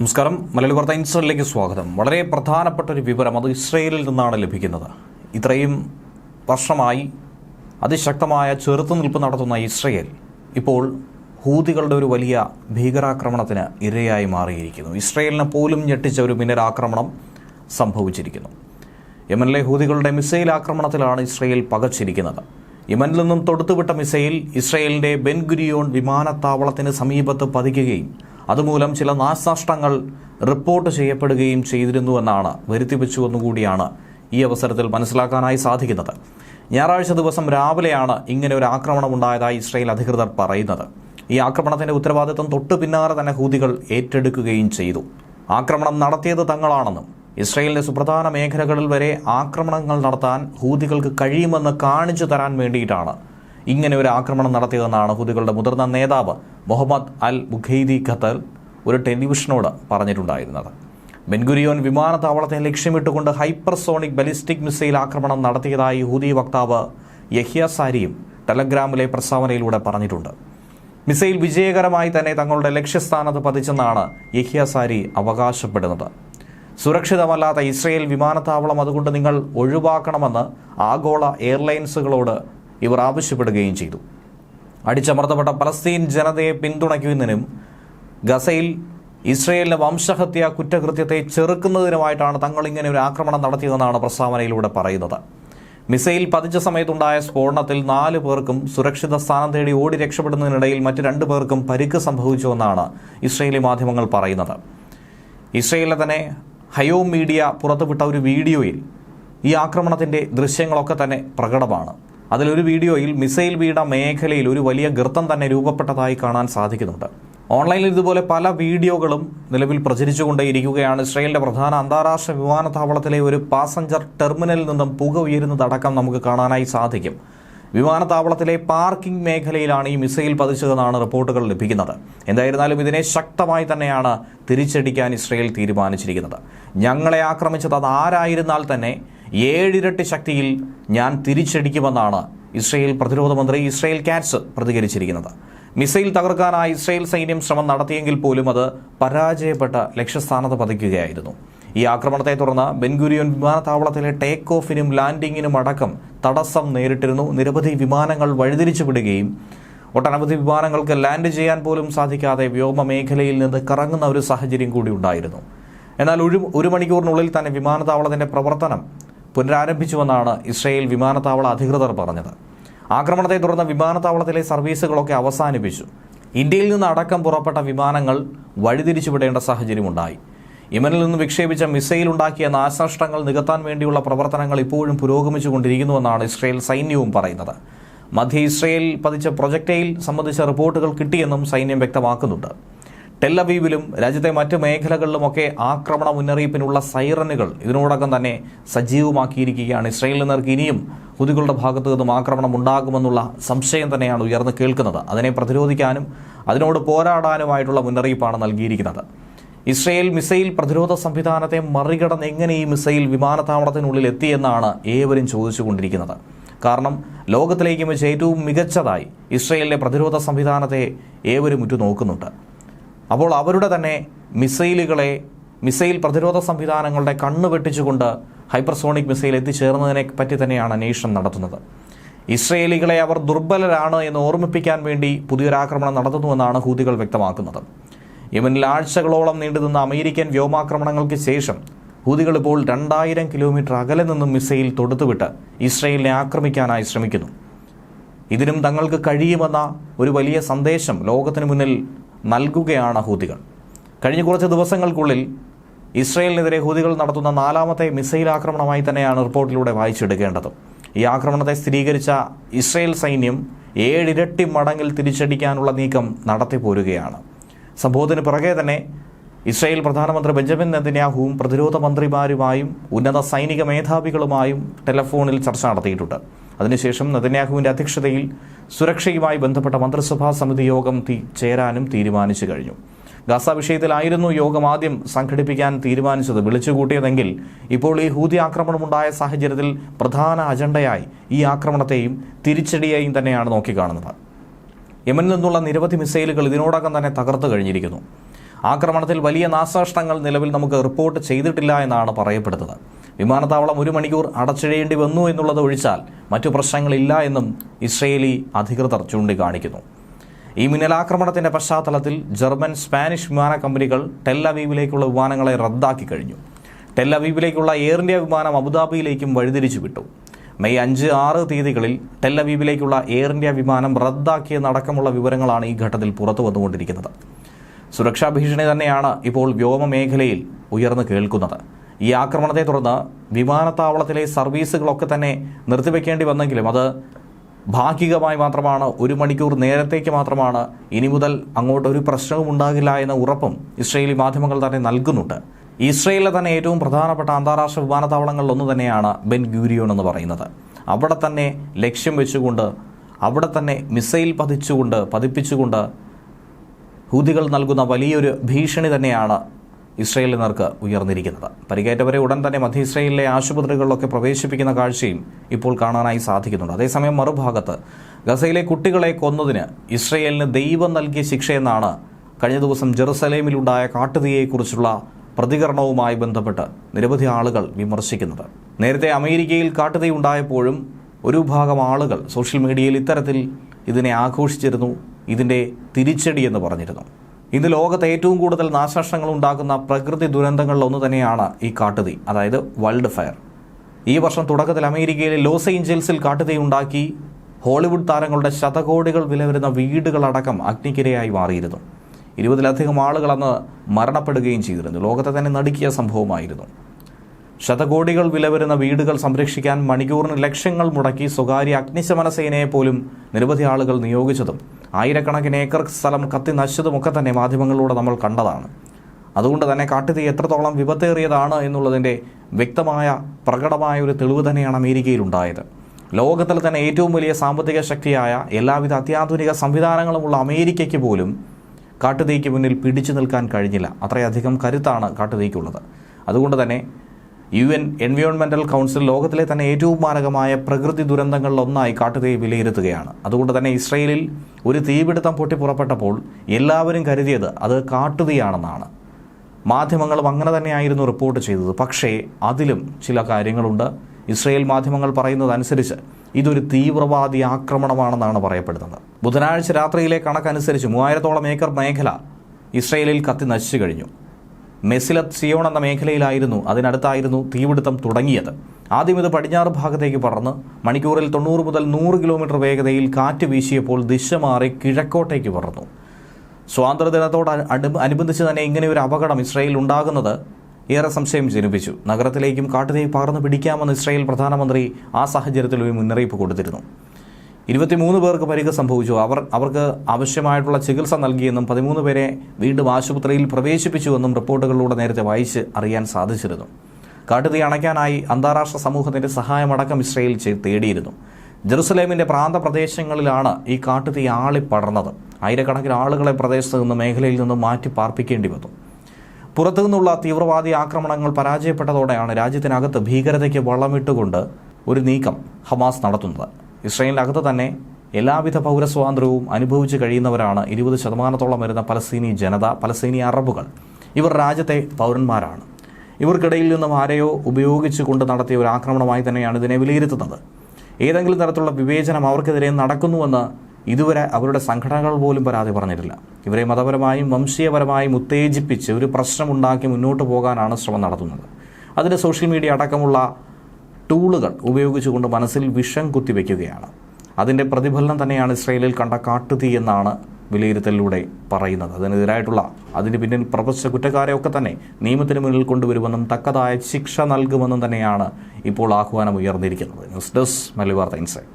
നമസ്കാരം. മലയാളി വാർത്ത ഇൻസ്റ്റിലേക്ക് സ്വാഗതം. വളരെ പ്രധാനപ്പെട്ട ഒരു വിവരം അത് ഇസ്രയേലിൽ നിന്നാണ് ലഭിക്കുന്നത്. ഇത്രയും വർഷമായി അതിശക്തമായ ചെറുത്തുനിൽപ്പ് നടത്തുന്ന ഇസ്രയേൽ ഇപ്പോൾ ഹൂതികളുടെ ഒരു വലിയ ഭീകരാക്രമണത്തിന് ഇരയായി മാറിയിരിക്കുന്നു. ഇസ്രയേലിനെ പോലും ഞെട്ടിച്ച ഒരു മിന്നലാക്രമണം സംഭവിച്ചിരിക്കുന്നു. യമനിലെ ഹൂതികളുടെ മിസൈൽ ആക്രമണത്തിലാണ് ഇസ്രയേൽ പകച്ചിരിക്കുന്നത്. യമനിൽ നിന്നും തൊടുത്തുവിട്ട മിസൈൽ ഇസ്രയേലിന്റെ ബെൻഗുരിയോൺ വിമാനത്താവളത്തിന് സമീപത്ത് പതിക്കുകയും അതുമൂലം ചില നാശനഷ്ടങ്ങൾ റിപ്പോർട്ട് ചെയ്യപ്പെടുകയും ചെയ്തിരുന്നു എന്നാണ് വരുത്തിവെച്ചു എന്നുകൂടിയാണ് ഈ അവസരത്തിൽ മനസ്സിലാക്കാനായി സാധിക്കുന്നത്. ഞായറാഴ്ച ദിവസം രാവിലെയാണ് ഇങ്ങനെ ഒരു ആക്രമണം ഉണ്ടായതായി ഇസ്രയേൽ അധികൃതർ പറയുന്നത്. ഈ ആക്രമണത്തിന്റെ ഉത്തരവാദിത്വം തൊട്ടു പിന്നാലെ തന്നെ ഹൂതികൾ ഏറ്റെടുക്കുകയും ചെയ്തു. ആക്രമണം നടത്തിയത് തങ്ങളാണെന്നും ഇസ്രയേലിന്റെ സുപ്രധാന മേഖലകളിൽ വരെ ആക്രമണങ്ങൾ നടത്താൻ ഹൂതികൾക്ക് കഴിയുമെന്ന് കാണിച്ചു തരാൻ വേണ്ടിയിട്ടാണ് ഇങ്ങനെ ഒരു ആക്രമണം നടത്തിയതെന്നാണ് ഹുദികളുടെ മുതിർന്ന നേതാവ് മുഹമ്മദ് അൽ ബുഖൈദി ഖത്തൽ ഒരു ടെലിവിഷനോട് പറഞ്ഞിട്ടുണ്ടായിരുന്നത്. ബെൻഗുരിയോൻ വിമാനത്താവളത്തെ ലക്ഷ്യമിട്ടുകൊണ്ട് ഹൈപ്പർസോണിക് ബലിസ്റ്റിക് മിസൈൽ ആക്രമണം നടത്തിയതായി ഹൂതി വക്താവ് യഹ്യ സാരിയും ടെലഗ്രാമിലെ പ്രസ്താവനയിലൂടെ പറഞ്ഞിട്ടുണ്ട്. മിസൈൽ വിജയകരമായി തന്നെ തങ്ങളുടെ ലക്ഷ്യസ്ഥാനത്ത് പതിച്ചെന്നാണ് യഹ്യ സാരി അവകാശപ്പെടുന്നത്. സുരക്ഷിതമല്ലാത്ത ഇസ്രയേൽ വിമാനത്താവളം അതുകൊണ്ട് നിങ്ങൾ ഒഴിവാക്കണമെന്ന് ആഗോള എയർലൈൻസുകളോട് ഇവർ ആവശ്യപ്പെടുകയും ചെയ്തു. അടിച്ചമർത്തപ്പെട്ട പലസ്തീൻ ജനതയെ പിന്തുണയ്ക്കുന്നതിനും ഗസയിൽ ഇസ്രയേലിന്റെ വംശഹത്യ കുറ്റകൃത്യത്തെ ചെറുക്കുന്നതിനുമായിട്ടാണ് തങ്ങൾ ഇങ്ങനെ ഒരു ആക്രമണം നടത്തിയതെന്നാണ് പ്രസ്താവനയിലൂടെ പറയുന്നത്. മിസൈൽ പതിച്ച സമയത്തുണ്ടായ സ്ഫോടനത്തിൽ നാല് പേർക്കും സുരക്ഷിത സ്ഥാനം തേടി ഓടി രക്ഷപ്പെടുന്നതിനിടയിൽ മറ്റ് രണ്ട് പേർക്കും പരിക്ക് സംഭവിച്ചുവെന്നാണ് ഇസ്രയേലി മാധ്യമങ്ങൾ പറയുന്നത്. ഇസ്രയേലിലെ തന്നെ ഹയോ മീഡിയ പുറത്തുവിട്ട ഒരു വീഡിയോയിൽ ഈ ആക്രമണത്തിന്റെ ദൃശ്യങ്ങളൊക്കെ തന്നെ പ്രകടമാണ്. അതിലൊരു വീഡിയോയിൽ മിസൈൽ വീട മേഖലയിൽ ഒരു വലിയ ഗർത്തം തന്നെ രൂപപ്പെട്ടതായി കാണാൻ സാധിക്കുന്നുണ്ട്. ഓൺലൈനിൽ ഇതുപോലെ പല വീഡിയോകളും നിലവിൽ പ്രചരിച്ചുകൊണ്ടേയിരിക്കുകയാണ്. ഇസ്രയേലിന്റെ പ്രധാന അന്താരാഷ്ട്ര വിമാനത്താവളത്തിലെ ഒരു പാസഞ്ചർ ടെർമിനലിൽ നിന്നും പുക ഉയരുന്നതടക്കം നമുക്ക് കാണാനായി സാധിക്കും. വിമാനത്താവളത്തിലെ പാർക്കിംഗ് മേഖലയിലാണ് ഈ മിസൈൽ പതിച്ചതെന്നാണ് റിപ്പോർട്ടുകൾ ലഭിക്കുന്നത്. എന്തായിരുന്നാലും ഇതിനെ ശക്തമായി തന്നെയാണ് തിരിച്ചടിക്കാൻ ഇസ്രയേൽ തീരുമാനിച്ചിരിക്കുന്നത്. ഞങ്ങളെ ആക്രമിച്ചത് അത് ആരായിരുന്നാൽ തന്നെ ഏഴിരട്ടി ശക്തിയിൽ ഞാൻ തിരിച്ചടിക്കുമെന്നാണ് ഇസ്രയേൽ പ്രതിരോധ മന്ത്രി ഇസ്രയേൽ കാറ്റ്സ് പ്രതികരിച്ചിരിക്കുന്നത്. മിസൈൽ തകർക്കാനായി ഇസ്രയേൽ സൈന്യം ശ്രമം നടത്തിയെങ്കിൽ പോലും അത് പരാജയപ്പെട്ട ലക്ഷ്യസ്ഥാനത്ത് പതിക്കുകയായിരുന്നു. ഈ ആക്രമണത്തെ തുടർന്ന് ബെൻഗുരിയോൻ വിമാനത്താവളത്തിലെ ടേക്ക് ഓഫിനും ലാൻഡിങ്ങിനും അടക്കം തടസ്സം നേരിട്ടിരുന്നു. നിരവധി വിമാനങ്ങൾ വഴിതിരിച്ചു വിടുകയും ഒട്ടനവധി വിമാനങ്ങൾക്ക് ലാൻഡ് ചെയ്യാൻ പോലും സാധിക്കാതെ വ്യോമ മേഖലയിൽ നിന്ന് കറങ്ങുന്ന ഒരു സാഹചര്യം കൂടി ഉണ്ടായിരുന്നു. എന്നാൽ ഒരു ഒരു മണിക്കൂറിനുള്ളിൽ തന്നെ വിമാനത്താവളത്തിന്റെ പ്രവർത്തനം പുനരാരംഭിച്ചുവെന്നാണ് ഇസ്രയേൽ വിമാനത്താവള അധികൃതർ പറഞ്ഞത്. ആക്രമണത്തെ തുടർന്ന് വിമാനത്താവളത്തിലെ സർവീസുകളൊക്കെ അവസാനിപ്പിച്ചു. ഇന്ത്യയിൽ നിന്ന് അടക്കം പുറപ്പെട്ട വിമാനങ്ങൾ വഴിതിരിച്ചുവിടേണ്ട സാഹചര്യമുണ്ടായി. യമനിൽ നിന്ന് വിക്ഷേപിച്ച മിസൈൽ ഉണ്ടാക്കിയ നാശനഷ്ടങ്ങൾ നികത്താൻ വേണ്ടിയുള്ള പ്രവർത്തനങ്ങൾ ഇപ്പോഴും പുരോഗമിച്ചുകൊണ്ടിരിക്കുന്നുവെന്നാണ് ഇസ്രയേൽ സൈന്യവും പറയുന്നത്. മധ്യ ഇസ്രയേൽ പതിച്ച പ്രൊജക്റ്റൈൽ സംബന്ധിച്ച റിപ്പോർട്ടുകൾ കിട്ടിയെന്നും സൈന്യം വ്യക്തമാക്കുന്നുണ്ട്. ടെല്ലവീവിലും രാജ്യത്തെ മറ്റ് മേഖലകളിലുമൊക്കെ ആക്രമണ മുന്നറിയിപ്പിനുള്ള സൈറനുകൾ ഇതിനോടകം തന്നെ സജീവമാക്കിയിരിക്കുകയാണ്. ഇസ്രയേലിൽ നിന്നർക്ക് ഇനിയും ഹുതികളുടെ ഭാഗത്തു നിന്നും ആക്രമണം ഉണ്ടാകുമെന്നുള്ള സംശയം തന്നെയാണ് ഉയർന്നു കേൾക്കുന്നത്. അതിനെ പ്രതിരോധിക്കാനും അതിനോട് പോരാടാനുമായിട്ടുള്ള മുന്നറിയിപ്പാണ് നൽകിയിരിക്കുന്നത്. ഇസ്രയേൽ മിസൈൽ പ്രതിരോധ സംവിധാനത്തെ മറികടന്ന് എങ്ങനെ ഈ മിസൈൽ വിമാനത്താവളത്തിനുള്ളിൽ എത്തിയെന്നാണ് ഏവരും ചോദിച്ചുകൊണ്ടിരിക്കുന്നത്. കാരണം ലോകത്തിലേക്കും വെച്ച് ഏറ്റവും മികച്ചതായി ഇസ്രയേലിന്റെ പ്രതിരോധ സംവിധാനത്തെ ഏവരും ഉറ്റുനോക്കുന്നുണ്ട്. അപ്പോൾ അവരുടെ തന്നെ മിസൈലുകളെ മിസൈൽ പ്രതിരോധ സംവിധാനങ്ങളുടെ കണ്ണ് വെട്ടിച്ചുകൊണ്ട് ഹൈപ്പർസോണിക് മിസൈൽ എത്തിച്ചേർന്നതിനെ പറ്റി തന്നെയാണ് അന്വേഷണം നടത്തുന്നത്. ഇസ്രയേലികളെ അവർ ദുർബലരാണ് എന്ന് ഓർമ്മിപ്പിക്കാൻ വേണ്ടി പുതിയൊരാക്രമണം നടത്തുന്നുവെന്നാണ് ഹൂതികൾ വ്യക്തമാക്കുന്നത്. യമനിൽ ആഴ്ചകളോളം നീണ്ടുനിന്ന അമേരിക്കൻ വ്യോമാക്രമണങ്ങൾക്ക് ശേഷം ഹൂതികൾ ഇപ്പോൾ രണ്ടായിരം കിലോമീറ്റർ അകലെ നിന്നും മിസൈൽ തൊടുത്തുവിട്ട് ഇസ്രയേലിനെ ആക്രമിക്കാനായി ശ്രമിക്കുന്നു. ഇതിനും തങ്ങൾക്ക് കഴിയുമെന്ന ഒരു വലിയ സന്ദേശം ലോകത്തിന് മുന്നിൽ നൽകുകയാണ് ഹൂതികൾ. കഴിഞ്ഞ കുറച്ച് ദിവസങ്ങൾക്കുള്ളിൽ ഇസ്രയേലിനെതിരെ ഹൂതികൾ നടത്തുന്ന നാലാമത്തെ മിസൈൽ ആക്രമണമായി തന്നെയാണ് റിപ്പോർട്ടിലൂടെ വായിച്ചെടുക്കേണ്ടത്. ഈ ആക്രമണത്തെ സ്ഥിരീകരിച്ച ഇസ്രയേൽ സൈന്യം ഏഴിരട്ടി മടങ്ങിൽ തിരിച്ചടിക്കാനുള്ള നീക്കം നടത്തിപ്പോരുകയാണ്. സംഭവത്തിന് പിറകെ തന്നെ ഇസ്രയേൽ പ്രധാനമന്ത്രി ബെഞ്ചമിൻ നെതന്യാഹുവും പ്രതിരോധ മന്ത്രിമാരുമായും ഉന്നത സൈനിക മേധാവികളുമായും ടെലഫോണിൽ ചർച്ച നടത്തിയിട്ടുണ്ട്. അതിനുശേഷം നെതന്യാഹുവിന്റെ അധ്യക്ഷതയിൽ സുരക്ഷയുമായി ബന്ധപ്പെട്ട മന്ത്രിസഭാ സമിതി യോഗം ചേരാനും തീരുമാനിച്ചു കഴിഞ്ഞു. ഗാസ വിഷയത്തിലായിരുന്നു യോഗം ആദ്യം സംഘടിപ്പിക്കാൻ തീരുമാനിച്ചത്. വിളിച്ചുകൂട്ടിയതെങ്കിൽ ഇപ്പോൾ ഈ ഹൂതി ആക്രമണമുണ്ടായ സാഹചര്യത്തിൽ പ്രധാന അജണ്ടയായി ഈ ആക്രമണത്തെയും തിരിച്ചടിയെയും തന്നെയാണ് നോക്കിക്കാണുന്നത്. യമനിൽ നിന്നുള്ള നിരവധി മിസൈലുകൾ ഇതിനോടകം തന്നെ തകർത്തു കഴിഞ്ഞിരിക്കുന്നു. ആക്രമണത്തിൽ വലിയ നാശനഷ്ടങ്ങൾ നിലവിൽ നമുക്ക് റിപ്പോർട്ട് ചെയ്തിട്ടില്ല എന്നാണ് പറയപ്പെടുന്നത്. വിമാനത്താവളം ഒരു മണിക്കൂർ അടച്ചിടേണ്ടി വന്നു എന്നുള്ളത് ഒഴിച്ചാൽ മറ്റു പ്രശ്നങ്ങളില്ല എന്നും ഇസ്രയേലി അധികൃതർ ചൂണ്ടിക്കാണിക്കുന്നു. ഈ മിന്നലാക്രമണത്തിന്റെ പശ്ചാത്തലത്തിൽ ജർമ്മൻ സ്പാനിഷ് വിമാന കമ്പനികൾ ടെല്ലവീവിലേക്കുള്ള വിമാനങ്ങളെ റദ്ദാക്കി കഴിഞ്ഞു. ടെല്ലവീവിലേക്കുള്ള എയർ ഇന്ത്യ വിമാനം അബുദാബിയിലേക്കും വഴിതിരിച്ചു വിട്ടു. മെയ് അഞ്ച് ആറ് തീയതികളിൽ ടെല്ലവീവിലേക്കുള്ള എയർ ഇന്ത്യ വിമാനം റദ്ദാക്കിയെന്നടക്കമുള്ള വിവരങ്ങളാണ് ഈ ഘട്ടത്തിൽ പുറത്തു വന്നുകൊണ്ടിരിക്കുന്നത്. സുരക്ഷാ ഭീഷണി തന്നെയാണ് ഇപ്പോൾ വ്യോമ മേഖലയിൽ ഉയർന്നു കേൾക്കുന്നത്. ഈ ആക്രമണത്തെ തുടർന്ന് വിമാനത്താവളത്തിലെ സർവീസുകളൊക്കെ തന്നെ നിർത്തിവെക്കേണ്ടി വന്നെങ്കിലും അത് ഭാഗികമായി മാത്രമാണ് ഒരു മണിക്കൂർ നേരത്തേക്ക് മാത്രമാണ് ഇനി മുതൽ അങ്ങോട്ട് ഒരു പ്രശ്നവും ഉണ്ടാകില്ല എന്ന ഉറപ്പും ഇസ്രയേലി മാധ്യമങ്ങൾ തന്നെ നൽകുന്നുണ്ട്. ഇസ്രയേലിലെ തന്നെ ഏറ്റവും പ്രധാനപ്പെട്ട അന്താരാഷ്ട്ര വിമാനത്താവളങ്ങളിൽ ഒന്ന് തന്നെയാണ് ബെൻ ഗ്യൂരിയോൺ എന്ന് പറയുന്നത്. അവിടെ തന്നെ ലക്ഷ്യം വെച്ചുകൊണ്ട് അവിടെ തന്നെ മിസൈൽ പതിച്ചുകൊണ്ട് പതിപ്പിച്ചുകൊണ്ട് ഹൂതികൾ നൽകുന്ന വലിയൊരു ഭീഷണി തന്നെയാണ് ഇസ്രയേലിന് നേർക്ക് ഉയർന്നിരിക്കുന്നത്. പരിക്കേറ്റവരെ ഉടൻ തന്നെ മധ്യ ഇസ്രയേലിലെ ആശുപത്രികളിലൊക്കെ പ്രവേശിപ്പിക്കുന്ന കാഴ്ചയും ഇപ്പോൾ കാണാനായി സാധിക്കുന്നുണ്ട്. അതേസമയം മറുഭാഗത്ത് ഗസയിലെ കുട്ടികളെ കൊന്നതിന് ഇസ്രയേലിന് ദൈവം നൽകിയ ശിക്ഷയെന്നാണ് കഴിഞ്ഞ ദിവസം ജെറുസലേമിലുണ്ടായ കാട്ടുതീയെക്കുറിച്ചുള്ള പ്രതികരണവുമായി ബന്ധപ്പെട്ട് നിരവധി ആളുകൾ വിമർശിക്കുന്നത്. നേരത്തെ അമേരിക്കയിൽ കാട്ടുതീ ഉണ്ടായപ്പോഴും ഒരു വിഭാഗം ആളുകൾ സോഷ്യൽ മീഡിയയിൽ ഇത്തരത്തിൽ ഇതിനെ ആഘോഷിച്ചിരുന്നു ഇതിന്റെ തിരിച്ചടി എന്ന് പറഞ്ഞിരുന്നു. ഇന്ന് ലോകത്ത് ഏറ്റവും കൂടുതൽ നാശനഷ്ടങ്ങൾ ഉണ്ടാക്കുന്ന പ്രകൃതി ദുരന്തങ്ങളിൽ ഒന്ന് തന്നെയാണ് ഈ കാട്ടുതീ അതായത് വൈൽഡ് ഫയർ ഈ വർഷം തുടക്കത്തിൽ അമേരിക്കയിലെ ലോസ് ഏഞ്ചൽസിൽ കാട്ടുതീ ഉണ്ടാക്കി ഹോളിവുഡ് താരങ്ങളുടെ ശതകോടികൾ വില വരുന്ന വീടുകളടക്കം അഗ്നിക്കിരയായി മാറിയിരുന്നു. ഇരുപതിലധികം ആളുകൾ അന്ന് മരണപ്പെടുകയും ചെയ്തിരുന്നു. ലോകത്തെ തന്നെ നടുക്കിയ സംഭവമായിരുന്നു. ശതകോടികൾ വില വരുന്ന വീടുകൾ സംരക്ഷിക്കാൻ മണിക്കൂറിന് ലക്ഷങ്ങൾ മുടക്കി സ്വകാര്യ അഗ്നിശമന സേനയെ പോലും നിരവധി ആളുകൾ നിയോഗിച്ചതും ആയിരക്കണക്കിന് ഏക്കർ സ്ഥലം കത്തി നശിച്ചതുമൊക്കെ തന്നെ മാധ്യമങ്ങളിലൂടെ നമ്മൾ കണ്ടതാണ്. അതുകൊണ്ട് തന്നെ കാട്ടുതീ എത്രത്തോളം വിപത്തേറിയതാണ് എന്നുള്ളതിന്റെ വ്യക്തമായ പ്രകടമായ ഒരു തെളിവ് തന്നെയാണ് അമേരിക്കയിൽ ഉണ്ടായത് ലോകത്തിൽ തന്നെ ഏറ്റവും വലിയ സാമ്പത്തിക ശക്തിയായ എല്ലാവിധ അത്യാധുനിക സംവിധാനങ്ങളുമുള്ള അമേരിക്കയ്ക്ക് പോലും കാട്ടുതീക്ക് മുന്നിൽ പിടിച്ചു നിൽക്കാൻ കഴിഞ്ഞില്ല. അത്രയധികം കരുത്താണ് കാട്ടുതീക്കുള്ളത്. അതുകൊണ്ട് തന്നെ യു എൻ എൻവയോൺമെന്റൽ കൗൺസിൽ ലോകത്തിലെ തന്നെ ഏറ്റവും മാരകമായ പ്രകൃതി ദുരന്തങ്ങളിലൊന്നായി കാട്ടുതീ വിലയിരുത്തുകയാണ്. അതുകൊണ്ട് തന്നെ ഇസ്രയേലിൽ ഒരു തീപിടുത്തം പൊട്ടിപ്പുറപ്പെട്ടപ്പോൾ എല്ലാവരും കരുതിയത് അത് കാട്ടുതീയാണെന്നാണ്. മാധ്യമങ്ങളും അങ്ങനെ തന്നെയായിരുന്നു റിപ്പോർട്ട് ചെയ്തത്. പക്ഷേ അതിലും ചില കാര്യങ്ങളുണ്ട്. ഇസ്രയേൽ മാധ്യമങ്ങൾ പറയുന്നതനുസരിച്ച് ഇതൊരു തീവ്രവാദി ആക്രമണമാണെന്നാണ് പറയപ്പെടുന്നത്. ബുധനാഴ്ച രാത്രിയിലെ കണക്കനുസരിച്ച് മൂവായിരത്തോളം ഏക്കർ മേഖല ഇസ്രയേലിൽ കത്തി നശിച്ചു കഴിഞ്ഞു. മെസിലത്ത് സിയോൺ എന്ന മേഖലയിലായിരുന്നു. അതിനടുത്തായിരുന്നു തീപിടുത്തം തുടങ്ങിയത്. ആദ്യം ഇത് പടിഞ്ഞാറ് ഭാഗത്തേക്ക് പറന്ന് മണിക്കൂറിൽ തൊണ്ണൂറ് മുതൽ നൂറ് കിലോമീറ്റർ വേഗതയിൽ കാറ്റ് വീശിയപ്പോൾ ദിശ മാറി കിഴക്കോട്ടേക്ക് പറന്നു. സ്വാതന്ത്ര്യദിനത്തോട് അടു അനുബന്ധിച്ച് തന്നെ ഇങ്ങനെ ഒരു അപകടം ഇസ്രയേലിൽ ഉണ്ടാകുന്നത് ഏറെ സംശയം ജനിപ്പിച്ചു. നഗരത്തിലേക്കും കാട്ടുതീ പകർന്നു പിടിക്കാമെന്ന് ഇസ്രായേൽ പ്രധാനമന്ത്രി ആ സാഹചര്യത്തിൽ ഒരു മുന്നറിയിപ്പ് കൊടുത്തിരുന്നു. ഇരുപത്തിമൂന്ന് പേർക്ക് പരിക്ക് സംഭവിച്ചു. അവർ അവർക്ക് ആവശ്യമായിട്ടുള്ള ചികിത്സ നൽകിയെന്നും പതിമൂന്ന് പേരെ വീണ്ടും ആശുപത്രിയിൽ പ്രവേശിപ്പിച്ചുവെന്നും റിപ്പോർട്ടുകളിലൂടെ നേരത്തെ വായിച്ച് അറിയാൻ സാധിച്ചിരുന്നു. കാട്ടുതീ അണയ്ക്കാനായി അന്താരാഷ്ട്ര സമൂഹത്തിന്റെ സഹായമടക്കം ഇസ്രയേൽ തേടിയിരുന്നു. ജെറുസലേമിന്റെ പ്രാന്തപ്രദേശങ്ങളിലാണ് ഈ കാട്ടുതീ ആളിപ്പടർന്നത് ആയിരക്കണക്കിന് ആളുകളെ പ്രദേശത്ത് നിന്നും മേഖലയിൽ നിന്നും മാറ്റി പാർപ്പിക്കേണ്ടി വന്നു. പുറത്തു നിന്നുള്ള തീവ്രവാദി ആക്രമണങ്ങൾ പരാജയപ്പെട്ടതോടെയാണ് രാജ്യത്തിനകത്ത് ഭീകരതയ്ക്ക് വളമിട്ടുകൊണ്ട് ഒരു നീക്കം ഹമാസ് നടത്തുന്നത്. ഇസ്രയേലിനകത്ത് തന്നെ എല്ലാവിധ പൗരസ്വാതന്ത്ര്യവും അനുഭവിച്ചു കഴിയുന്നവരാണ് ഇരുപത് ശതമാനത്തോളം വരുന്ന പലസ്തീനി ജനത പലസ്തീനി അറബുകൾ. ഇവർ രാജ്യത്തെ പൗരന്മാരാണ്. ഇവർക്കിടയിൽ നിന്നും ആരെയോ ഉപയോഗിച്ചു കൊണ്ട് നടത്തിയ ഒരു ആക്രമണമായി തന്നെയാണ് ഇതിനെ വിലയിരുത്തുന്നത്. ഏതെങ്കിലും തരത്തിലുള്ള വിവേചനം അവർക്കെതിരെ നടക്കുന്നുവെന്ന് ഇതുവരെ അവരുടെ സംഘടനകൾ പോലും പരാതി പറഞ്ഞിട്ടില്ല. ഇവരെ മതപരമായും വംശീയപരമായും ഉത്തേജിപ്പിച്ച് ഒരു പ്രശ്നമുണ്ടാക്കി മുന്നോട്ട് പോകാനാണ് ശ്രമം നടത്തുന്നത്. അതിന് സോഷ്യൽ മീഡിയ അടക്കമുള്ള ടൂളുകൾ ഉപയോഗിച്ചുകൊണ്ട് മനസ്സിൽ വിഷം കുത്തിവെക്കുകയാണ്. അതിന്റെ പ്രതിഫലനം തന്നെയാണ് ഇസ്രയേലിൽ കണ്ട കാട്ടുതീ എന്നാണ് വിലയിരുത്തലിലൂടെ പറയുന്നത്. അതിനെതിരായിട്ടുള്ള അതിന് പിന്നിൽ പ്രപഞ്ച കുറ്റക്കാരെയൊക്കെ തന്നെ നിയമത്തിന് മുന്നിൽ കൊണ്ടുവരുമെന്നും തക്കതായ ശിക്ഷ നൽകുമെന്നും തന്നെയാണ് ഇപ്പോൾ ആഹ്വാനം ഉയർന്നിരിക്കുന്നത്. News desk Malabar insight